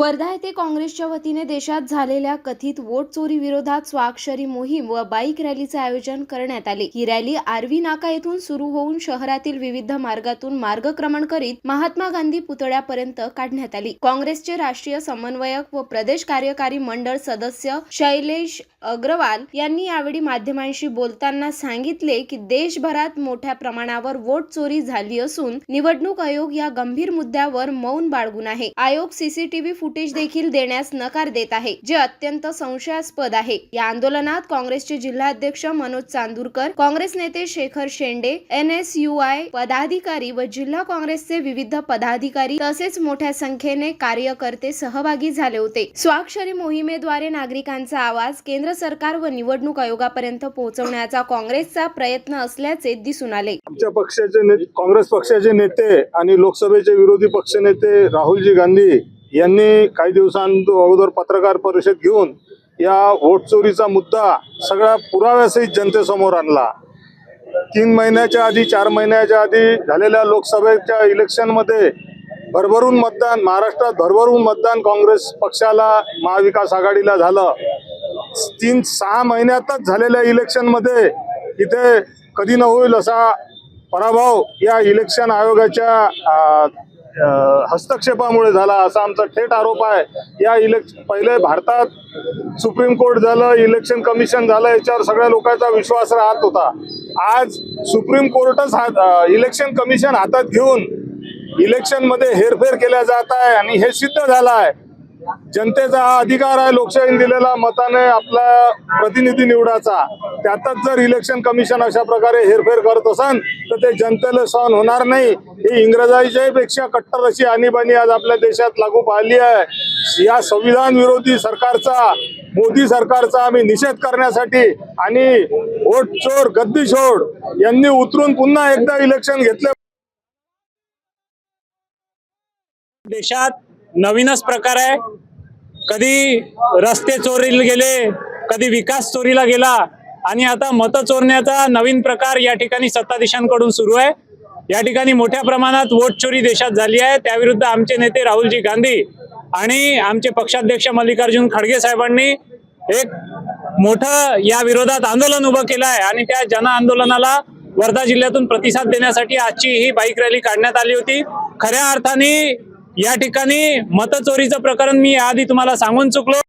वर्धा येथे काँग्रेसच्या वतीने देशात झालेल्या कथित वोट चोरी विरोधात स्वाक्षरी मोहीम व बाईक रॅलीचे आयोजन करण्यात आले. ही रॅली आरवी नाका येथून सुरू होऊन शहरातील विविध मार्गातून मार्गक्रमण करीत महात्मा गांधी पुतळ्यापर्यंत काढण्यात आली. काँग्रेसचे राष्ट्रीय समन्वयक व प्रदेश कार्यकारी मंडळ सदस्य शैलेश अग्रवाल यांनी यावेळी माध्यमांशी बोलताना सांगितले की देशभरात मोठ्या प्रमाणावर वोट चोरी झाली असून निवडणूक आयोग या गंभीर मुद्द्यावर मौन बाळगून आहे. आयोग सीसीटीव्ही फुटेज देखील देण्यास नकार देत आहे जे अत्यंत संशयास्पद आहे. या आंदोलनात काँग्रेसचे जिल्हाध्यक्ष मनोज चांदूरकर काँग्रेस नेते Shekhar Shende N S U I पदाधिकारी व जिल्हा काँग्रेसचे विविध पदाधिकारी तसेच मोठ्या संख्येने कार्यकर्ते सहभागी झाले होते. स्वाक्षरी मोहिमेद्वारे नागरिकांचा आवाज केंद्र सरकार व निवडणूक आयोगापर्यंत पोहोचवण्याचा काँग्रेसचा प्रयत्न असल्याचे दिसून आले. आमच्या पक्षाचे काँग्रेस पक्षाचे नेते आणि लोकसभेचे विरोधी पक्षनेते राहुलजी गांधी यांनी काही दिवसांअगोदर पत्रकार परिषद घेऊन या वोट चोरीचा मुद्दा सगळ्या पुराव्यासहित जनतेसमोर आणला. तीन महिन्याच्या आधी चार महिन्याच्या आधी झालेल्या लोकसभेच्या इलेक्शनमध्ये भरभरून मतदान महाराष्ट्रात भरभरून मतदान काँग्रेस पक्षाला महाविकास आघाडीला झालं. तीन सहा महिन्यातच झालेल्या इलेक्शनमध्ये इथे कधी न होईल असा पराभव या इलेक्शन आयोगाच्या हस्तक्षेपामुळे झाला असा आमचा थेट आरोप आहे. या इलेक्श पहिले भारतात सुप्रीम कोर्ट झालं इलेक्शन कमिशन झालं याच्यावर सगळ्या लोकांचा विश्वास राहत होता. आज सुप्रीम कोर्टच हात इलेक्शन कमिशन हातात घेऊन इलेक्शनमध्ये हेरफेर केल्या जात आहे आणि हे सिद्ध झालं आहे. जनतेचा हा अधिकार आहे लोकशाहीने दिलेला मताने आपला प्रतिनिधी निवडाचा त्यातच जर इलेक्शन कमिशन अशा प्रकारे हेरफेर करत असन तर ते जनतेला सहन होणार नाही. ही इंग्रजांच्या पेक्षा कट्टर अशी आणीबाणी आज आपल्या देशात लागू पाहिली आहे. या संविधान विरोधी सरकारचा मोदी सरकारचा आम्ही निषेध करण्यासाठी आणि वोट चोर गद्दी छोड यांनी उतरून पुन्हा एकदा इलेक्शन घेतले. देशात नवीनच प्रकार आहे. कधी रस्ते चोरीला गेले कधी विकास चोरीला गेला आणि आता मत चोरण्याचा नवीन प्रकार या ठिकाणी सत्ताधीशांकडून सुरू आहे. या ठिकाणी मोठ्या प्रमाणात वोट चोरी देशात झाली आहे. त्याविरुद्ध आमचे नेते राहुलजी गांधी आणि आमचे पक्षाध्यक्ष मल्लिकार्जुन खडगे साहेबांनी एक मोठं या विरोधात आंदोलन उभं केलं आहे आणि त्या जन आंदोलनाला वर्धा जिल्ह्यातून प्रतिसाद देण्यासाठी आजची ही बाईक रॅली काढण्यात आली होती. खऱ्या अर्थाने या ठिकाणी मतचोरीचं प्रकरण मी आधी तुम्हाला सांगून चुकलो.